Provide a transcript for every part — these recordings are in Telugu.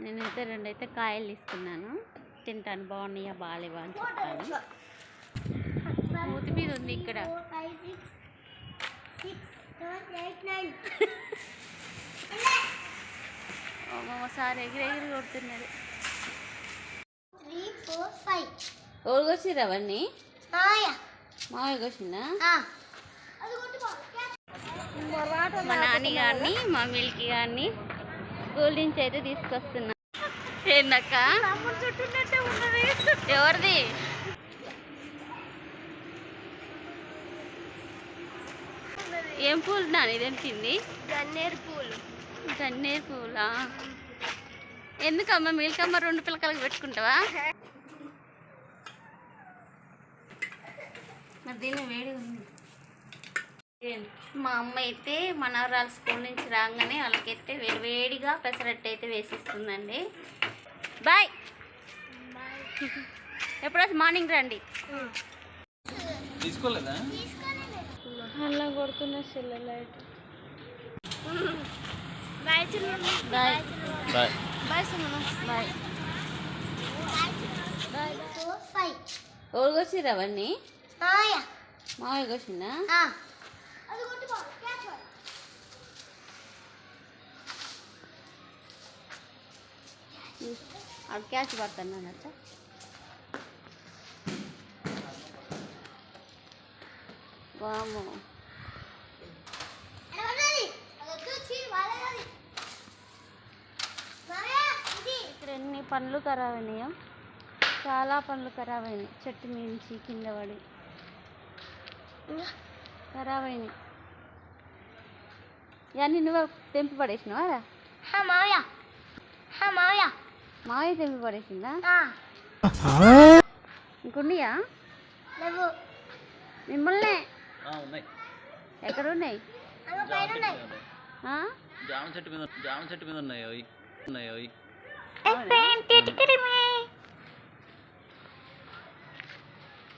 నేనైతే రెండైతే కాయలు తీసుకున్నాను. తింటాను. బాగున్నాయా? బాగాలేవా అని చెప్తాను మూతి మీద ఉంది ఇక్కడ. ఒకసారి ఎగిరి ఎగిరి కొడుతున్నది ఎవరు వచ్చిర్రు అవన్నీ మామయ్య వచ్చిందా మా నాని మా మిల్కి గారిని స్కూల్ నుంచి అయితే తీసుకొస్తున్నా. ఏందక్క? ఎవరిది? ఏం పూలు నాని తెలిసింది గన్నేరు పూలు. గన్నేరు పూలా? ఎందుకమ్మా మిల్కమ్మ రెండు పిల్లకలకు పెట్టుకుంటావా? మరి దీన్ని వేడి ఉంది. మా అమ్మ అయితే మనవరాలు స్కూల్ నుంచి రాగానే వాళ్ళకైతే వేడి వేడిగా పెసరట్టు అయితే వేసిస్తుందండి. బాయ్. ఎప్పుడు మార్నింగ్ రండి. తీసుకోలేదా? అలా కొడుతున్న cell light bye bye. Bye bye. Bye four five. ఎవరు వచ్చిర్రు అవన్నీ? మామయ్య వచ్చిందా అది కొట్టి క్యాచ్ పడుతున్నాను అచ్చా. వాము ఇక్కడ ఎన్ని పండ్లు ఖరాబ్ అయినాయో. చాలా పండ్లు ఖరాబ్ అయినాయి చెట్టు మించి కింద పడి. ఖరాబ్ అయినాయి ఇవన్నీ నువ్వు తెంపి పడేసినావా మావయ్య. మావయ్య. మావయ్య తెంపి పడేసిందా? ఇంకున్నాయా లేవు. మిమ్మల్నే. ఉన్నాయి ఎక్కడ ఉన్నాయి. అవి పైన ఉన్నాయి ఆ? జామ చెట్టు మీద జామ చెట్టు మీద ఉన్నాయి అవి. ఉన్నాయి అవి.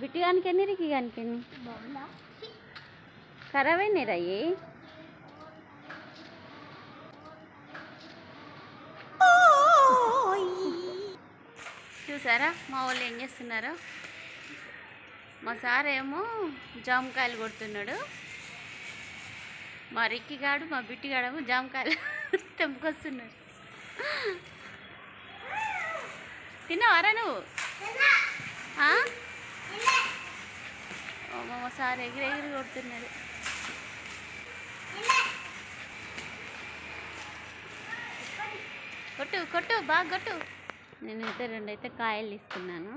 బిట్టుగానికి ఎన్ని రికిగానికి ఎన్ని బాగుందా? ఖరాబ్ అయినాయి చూసారా? మా వాళ్ళు ఏం చేస్తున్నారో? మా సార్ ఏమో జామకాయలు కొడుతున్నాడు. మా రిక్కిగాడు మా బిట్టిగాడేమో జామకాయలు తెంపుకొస్తున్నాడు తిన్నావారా నువ్వు? మా సార్ ఎగిరి ఎగిరి కొడుతున్నాడు. కొట్టు కొట్టు బాగా కొట్టు. నేనైతే రెండైతే కాయలు తీసుకున్నాను.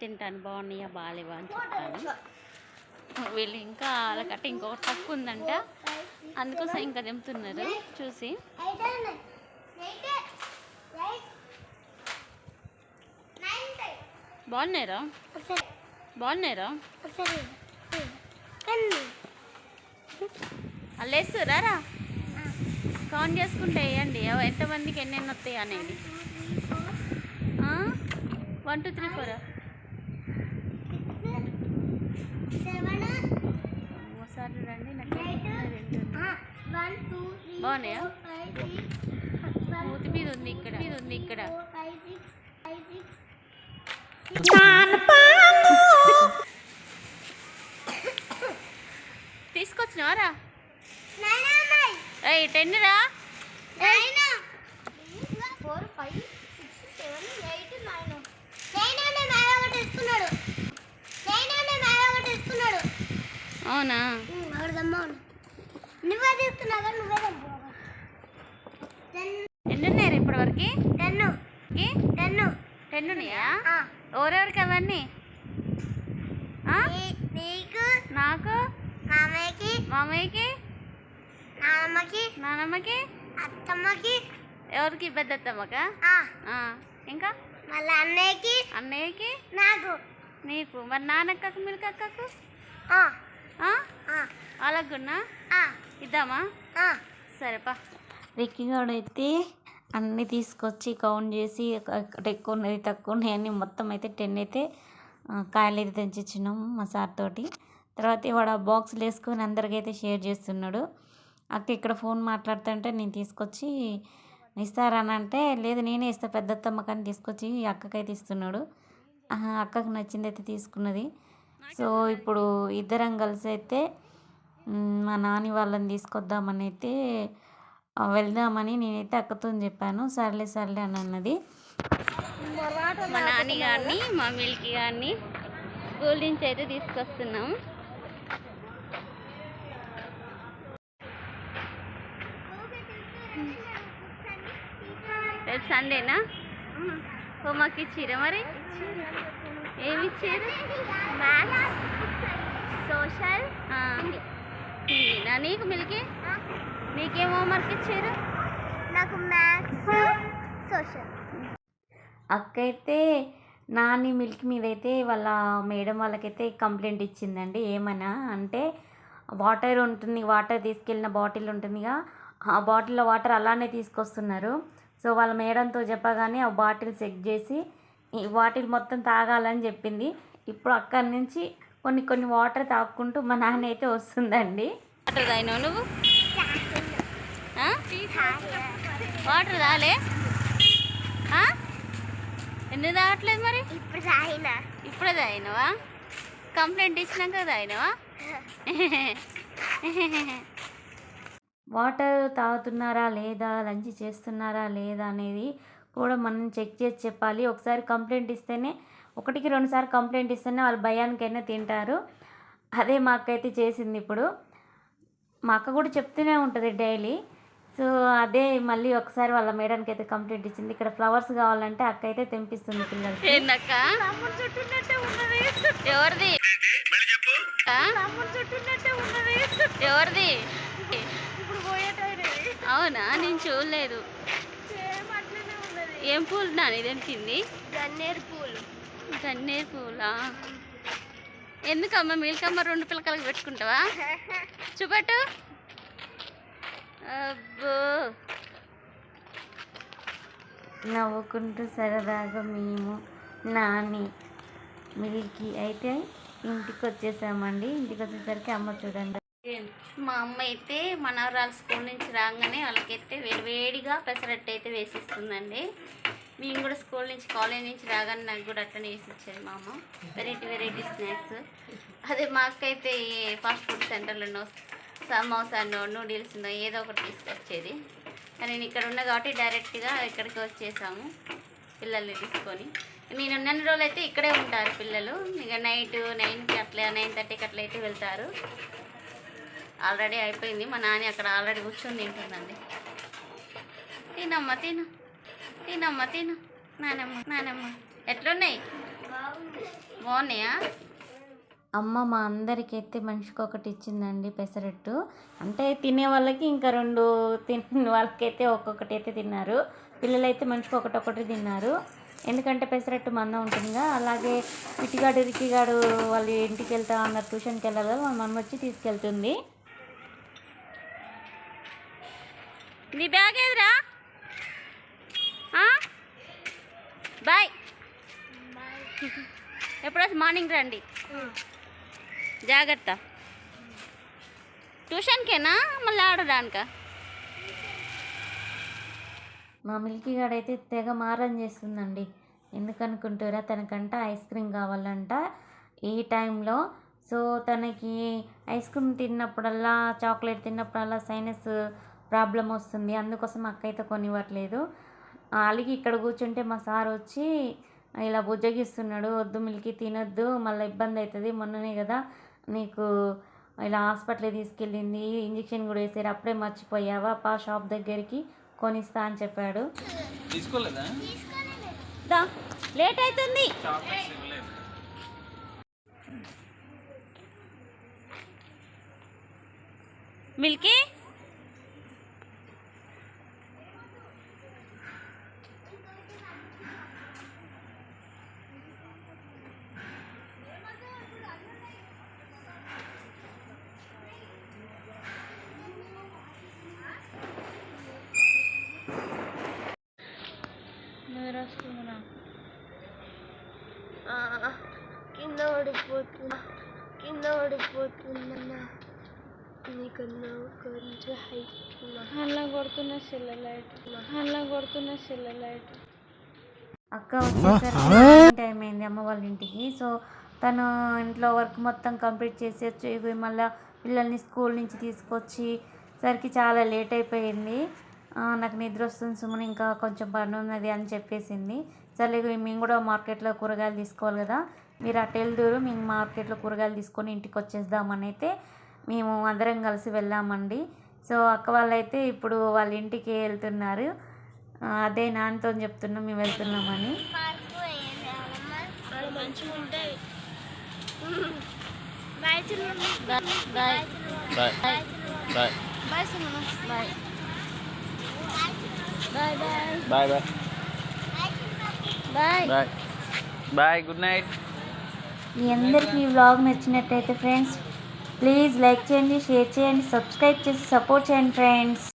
తింటాను బాగున్నాయా బాగాలేవా అని చెప్తాను వీళ్ళు ఇంకా వాళ్ళకట్ట ఇంకొక తక్కువ ఉందంట. అందుకోసం ఇంకా తెంపుతున్నారు. చూసి. అయితే ఉన్నాయి అయితే కౌంట్ చేసుకుంటే వేయండి. ఎంతమందికి ఎన్నెన్ని వస్తాయి అనేది. One two three four seven ఒకసారి రండి నాకు రెండు బాగున్నాయా? మూతి మీద ఉంది ఇక్కడ. మీద ఉంది ఇక్కడ. తీసుకొచ్చినవారా? ఉన్నాయి ఏయ్ టెన్ రా. Nine. Four five six seven eight nine. అవునా? నువ్వే తీసుకున్నావు నువ్వే ఎన్ని ఉన్నాయి ఇప్పటివరకు? టెన్ టెన్ టెన్ ఉన్నాయా ఎవరెవరికి అవన్నీ? నీకు? నాకు? మామయ్యకి? మామయ్యకి? నాన్నమ్మకి నానమ్మకి? అత్తమ్మకి. ఎవరికి? పెద్ద అత్తమ్మక ఆ, ఇంకా? మళ్ళీ అన్నయ్యకి. అన్నయ్యకి? నాకు. నీకు? మరి నానక్కకు మిల్క్ అక్కకు ఆ, ఆ? ఆ, వాళ్ళకున్నా? ఆ, ఇద్దామా? ఆ. సరేపా. రిక్కిగాడైతే అన్నీ తీసుకొచ్చి కౌంట్ చేసి అక్కడ ఎక్కువ ఉన్నది తక్కువ ఉన్నాయి అన్నీ మొత్తం అయితే టెన్ అయితే కాయలు అయితే తెచ్చిచ్చినాం మా సార్ తోటి. తర్వాత వాడు ఆ బాక్స్లు వేసుకొని అందరికైతే షేర్ చేస్తున్నాడు. అక్క ఇక్కడ ఫోన్ మాట్లాడుతుంటే నేను తీసుకొచ్చి ఇస్తారని అంటే లేదు నేనే ఇస్తా పెద్దత్తమ్మ కానీ తీసుకొచ్చి అక్కకైతే ఇస్తున్నాడు. అక్కకు నచ్చింది అయితే తీసుకున్నది. సో ఇప్పుడు ఇద్దరం కలిసి అయితే మా నాని వాళ్ళని తీసుకొద్దామని అయితే వెళ్దామని నేనైతే అక్కతో చెప్పాను. సర్లే సర్లే అని అన్నది. మా నాని గారిని మా మిల్కి గారిని స్కూల్ నుంచి అయితే తీసుకొస్తున్నాం. రేపు సండేనా? హోంవర్క్ ఇచ్చిరా మరి? ఏమి ఇచ్చారు మ్యాథ్స్ సోషల్ హిందీనా నీకు మిల్కి? నీకేం హోంవర్క్ ఇచ్చారు నాకు మ్యాథ్స్ సోషల్. అక్క అయితే నాని మిల్క్ మీద అయితే వాళ్ళ మేడం వాళ్ళకైతే కంప్లైంట్ ఇచ్చిందండి. ఏమన్నా అంటే వాటర్ ఉంటుంది వాటర్ తీసుకెళ్ళిన బాటిల్ ఉంటుందిగా ఆ బాటిల్లో వాటర్ అలానే తీసుకొస్తున్నారు. సో వాళ్ళ మేడంతో చెప్పగానే ఆ బాటిల్ చెక్ చేసి ఈ బాటిల్ మొత్తం తాగాలని చెప్పింది. ఇప్పుడు అక్కడి నుంచి కొన్ని కొన్ని వాటర్ తాక్కుంటూ మా నాన్న అయితే వస్తుందండి. వాటర్ తాగినావు నువ్వు? వాటర్ తాలే ఎందుకు తాగట్లేదు మరి? ఇప్పుడు ఇప్పుడే తాగినవా? కంప్లైంట్ ఇచ్చినాక తాగినవా? వాటర్ తాగుతున్నారా లేదా? లంచ్ చేస్తున్నారా లేదా అనేది కూడా మనం చెక్ చేసి చెప్పాలి. ఒకసారి కంప్లైంట్ ఇస్తేనే ఒకటికి రెండుసార్లు కంప్లైంట్ ఇస్తేనే వాళ్ళు భయానికైనా తింటారు. అదే మా అక్క అయితే చేసింది ఇప్పుడు. మా అక్క కూడా చెప్తూనే ఉంటుంది డైలీ. సో అదే మళ్ళీ ఒకసారి వాళ్ళ మేడానికి అయితే కంప్లైంట్ ఇచ్చింది. ఇక్కడ ఫ్లవర్స్ కావాలంటే అక్క అయితే తెంపిస్తుంది పిల్లలకి. ఉన్నది ఎవరిది? ఎవరిది? అవునా? నేను చూడలేదు. ఏం పూలు నాని తెంపింది గన్నేరు పూలు. గన్నేరు పూలా? ఎందుకమ్మా మీలకమ్మ రెండు పిల్లకలకు పెట్టుకుంటావా? చూపెట్టు. అబ్బో. నవ్వుకుంటూ సరదాగా మేము నాని మిల్కి అయితే ఇంటికి వచ్చేసామండి ఇంటికి వచ్చేసరికి అమ్మ చూడండి. మా అమ్మ అయితే మనవరాలు స్కూల్ నుంచి రాగానే వాళ్ళకైతే వేడివేడిగా పెసరట్టు అయితే వేసిస్తుందండి. మేము కూడా స్కూల్ నుంచి కాలేజ్ నుంచి రాగానే నాకు కూడా అట్లనే వేసి ఇచ్చేది మా అమ్మ. వెరైటీ వెరైటీ స్నాక్స్ అదే మా అక్క అయితే ఫాస్ట్ ఫుడ్ సెంటర్లోనో సమోసానో నూడిల్స్నో ఏదో ఒకటి తీసుకొచ్చేది. కానీ నేను ఇక్కడ ఉన్నా కాబట్టి డైరెక్ట్గా ఇక్కడికి వచ్చేసాము పిల్లల్ని తీసుకొని. నేను ఉన్న రోజులు అయితే ఇక్కడే ఉంటారు పిల్లలు. ఇక నైట్ నైన్కి అట్లా నైన్ థర్టీకి అట్లా అయితే వెళ్తారు. ఆల్రెడీ అయిపోయింది. మా నాని అక్కడ ఆల్రెడీ కూర్చొని తింటుందండి. తినమ్మా తిను. తినమ్మ తిను. నానమ్మ నానమ్మ. ఎట్లున్నాయి? బాగున్నాయా? అమ్మ మా అందరికైతే మనిషికి ఒకటి ఇచ్చిందండి పెసరట్టు. అంటే తినే వాళ్ళకి ఇంకా రెండు తిన్న వాళ్ళకైతే ఒక్కొక్కటి అయితే తిన్నారు. పిల్లలైతే మనిషికి ఒకటి ఒకటి తిన్నారు. ఎందుకంటే పెసరట్టు మందం ఉంటుందిగా. అలాగే పిట్టిగాడు రిక్కిగాడు వాళ్ళు ఇంటికి వెళ్తా అన్నారు ట్యూషన్కి వెళ్ళాలి వాళ్ళ మమ్మీ వచ్చి తీసుకెళ్తుంది. నీ బ్యాగ్ ఏదిరా? బాయ్. ఎప్పుడొచ్చి మార్నింగ్ రండి. జాగ్రత్త. ట్యూషన్కేనా? మళ్ళీ ఆడడానిక మా మిల్కీ గాడైతే తెగ మారం చేస్తుందండి. ఎందుకనుకుంటారా తనకంట ఐస్ క్రీమ్ కావాలంట ఈ టైంలో. సో తనకి ఐస్ క్రీమ్ తిన్నప్పుడల్లా చాక్లెట్ తిన్నప్పుడల్లా సైనస్ ప్రాబ్లం వస్తుంది. అందుకోసం అక్క అయితే కొనివ్వట్లేదు అలిగి ఇక్కడ కూర్చుంటే మా సార్ వచ్చి ఇలా బుజ్జగిస్తున్నాడు వద్దు మిల్కి తినొద్దు మళ్ళీ ఇబ్బంది అవుతుంది మొన్ననే కదా నీకు ఇలా హాస్పిటల్ తీసుకెళ్ళింది ఇంజెక్షన్ కూడా వేసారు అప్పుడే మర్చిపోయావా పా షాప్ దగ్గరికి కొనిస్తా అని చెప్పాడు. తీసుకోలేదా? లేట్ అవుతుంది మిల్కీ కింద పడిపోతున్నా కింద పడిపోతున్నా. నీకన్నా కొంచెం హైట్ అలా కొడుతున్న సెల్ల లైట్. అలా కొడుతున్న సెల్ల లైట్. అక్క వచ్చేసరికి టైం అయింది అమ్మ వాళ్ళ ఇంటికి. సో తను ఇంట్లో వర్క్ మొత్తం కంప్లీట్ చేసి వచ్చి ఇవి మళ్ళీ పిల్లల్ని స్కూల్ నుంచి తీసుకొచ్చి సరికి చాలా లేట్ అయిపోయింది. నాకు నిద్ర వస్తుంది సుమన్ ఇంకా కొంచెం పని ఉన్నది అని చెప్పేసింది. సరే మేము కూడా మార్కెట్లో కూరగాయలు తీసుకోవాలి కదా. మీరు అటు వెళ్దురు మేము మార్కెట్లో కూరగాయలు తీసుకొని ఇంటికి వచ్చేద్దామని అయితే మేము అందరం కలిసి వెళ్ళామండి. సో అక్క వాళ్ళైతే ఇప్పుడు వాళ్ళ ఇంటికి వెళ్తున్నారు. అదే నాన్నతో చెప్తున్నాం మేము వెళ్తున్నామని. Bye. Bye. Bye. Bye. Good night. మీ అందరికీ ఈ వ్లాగ్ నచ్చినట్టయితే ఫ్రెండ్స్ ప్లీజ్ లైక్ చేయండి షేర్ చేయండి సబ్స్క్రైబ్ చేసి సపోర్ట్ చేయండి ఫ్రెండ్స్